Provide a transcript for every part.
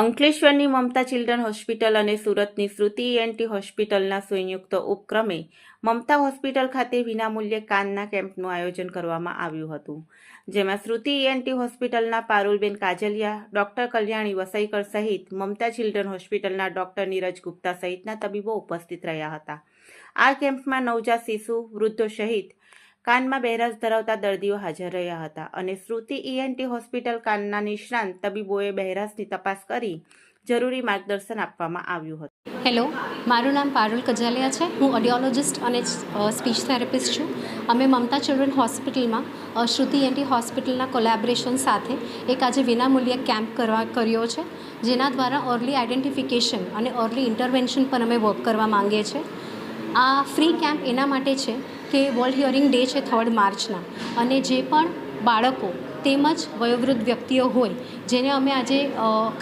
અંકલેશ્વરની મમતા children hospital અને સુરતની શ્રુતિ એનટી હોસ્પિટલના સંયુક્ત ઉપક્રમે મમતા હોસ્પિટલ ખાતે વિનામૂલ્યે કાનના કેમ્પનું આયોજન કરવામાં આવ્યું હતું. જેમાં શ્રુતિ એનટી હોસ્પિટલના પારુલબેન કાજલિયા, ડોક્ટર કલ્યાણી વસઈકર સહિત મમતા ચિલ્ડ્રન હોસ્પિટલના ડોક્ટર નીરજ ગુપ્તા સહિતના તબીબો ઉપસ્થિત રહ્યા હતા. આ કેમ્પમાં નવજાત શિશુ, વૃદ્ધો સહિત કાનમાં બેરાજ ધરાવતા દર્દીઓ હાજર રહ્યા હતા અને શ્રુતિ ઈએનટી હોસ્પિટલ કાનના નિષ્ણાંત તબીબોએ બહેરાજની તપાસ કરી જરૂરી માર્ગદર્શન આપવામાં આવ્યું હતું. હેલો, મારું નામ પારુલ કજાલિયા છે. હું ઓડિયોલોજિસ્ટ અને સ્પીચ થેરેપિસ્ટ છું. અમે મમતા ચિલ્ડ્રન હોસ્પિટલમાં શ્રુતિ એન્ટી હોસ્પિટલના કોલેબરેશન સાથે એક આજે વિનામૂલ્યે કેમ્પ કરવા, કર્યો છે, જેના દ્વારા અર્લી આઇડેન્ટિફિકેશન અને અર્લી ઇન્ટરવેન્શન પર અમે વર્ક કરવા માંગીએ છીએ. આ ફ્રી કેમ્પ એના માટે છે કે વર્લ્ડ હિયરિંગ ડે છે થર્ડ માર્ચના અને જે પણ બાળકો તેમજ વયોવૃદ્ધ વ્યક્તિઓ હોય, જેને અમે આજે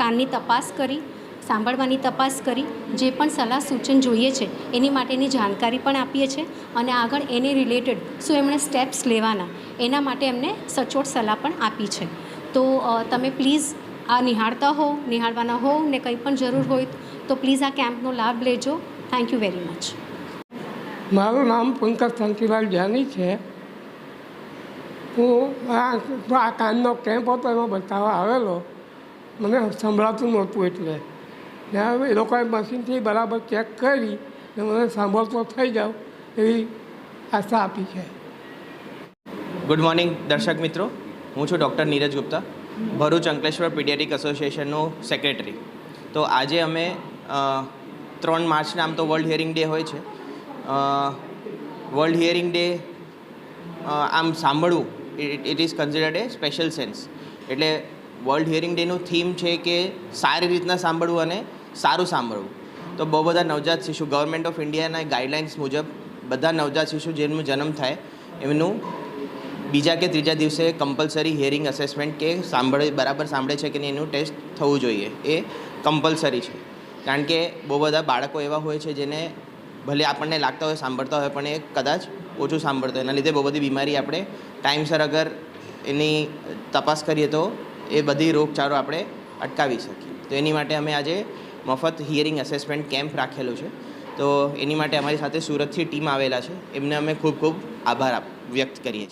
કાનની તપાસ કરી, સાંભળવાની તપાસ કરી, જે પણ સલાહ સૂચન જોઈએ છે, એની માટેની જાણકારી પણ આપીએ છીએ અને આગળ એને રિલેટેડ શું એમણે સ્ટેપ્સ લેવાના, એના માટે એમને સચોટ સલાહ પણ આપી છે. તો તમે પ્લીઝ આ નિહાળતા હો નિહાળવાના હો ને કંઈ પણ જરૂર હોય તો પ્લીઝ આ કેમ્પનો લાભ લેજો. થેન્ક યુ વેરી મચ મારું નામ પંકજ શાંતિલાલ જાની છે. હું આ કાનનો કેમ્પ હતો એમાં બતાવવા આવેલો. મને સંભળાતું નહોતું એટલે. ને એ લોકોએ મશીનથી બરાબર ચેક કરી ને મને સાંભળતો થઈ જાવ એવી આશા આપી છે. ગુડ મોર્નિંગ દર્શક મિત્રો. હું છું ડૉક્ટર નીરજ ગુપ્તા, ભરૂચ અંકલેશ્વર પીડિયાટિક એસોસિએશનનો સેક્રેટરી. તો આજે અમે ત્રણ માર્ચના આમ તો વર્લ્ડ હિયરિંગ ડે હોય છે. વર્લ્ડ હિયરિંગ ડે આમ સાંભળવું it is considered a special sense એટલે વર્લ્ડ હિયરિંગ ડેનું થીમ છે કે સારી રીતના સાંભળવું અને સારું સાંભળવું. તો બહુ બધા નવજાત શિશુ ગવર્મેન્ટ ઓફ ઇન્ડિયાના ગાઈડલાઇન્સ મુજબ બધા નવજાત શિશુ જેમનું જન્મ થાય, એમનું બીજા કે ત્રીજા દિવસે કમ્પલસરી હિયરિંગ અસેસમેન્ટ કે સાંભળે, બરાબર સાંભળે છે કે નહીં એનું ટેસ્ટ થવું જોઈએ. એ કમ્પલસરી છે. કારણ કે બહુ બધા બાળકો એવા હોય છે જેને ભલે આપણને લાગતા હોય, સાંભળતા હોય, પણ એ કદાચ ઓછું સાંભળતા એના લીધે બહુ બધી બીમારી આપણે ટાઈમસર અગર એની તપાસ કરીએ તો એ બધી રોગચાળો આપણે અટકાવી શકીએ. તો એની માટે અમે આજે મફત હિયરિંગ અસેસમેન્ટ કેમ્પ રાખેલો છે. તો એની માટે અમારી સાથે સુરતથી ટીમ આવેલા છે. એમને અમે ખૂબ ખૂબ આભાર વ્યક્ત કરીએ છીએ.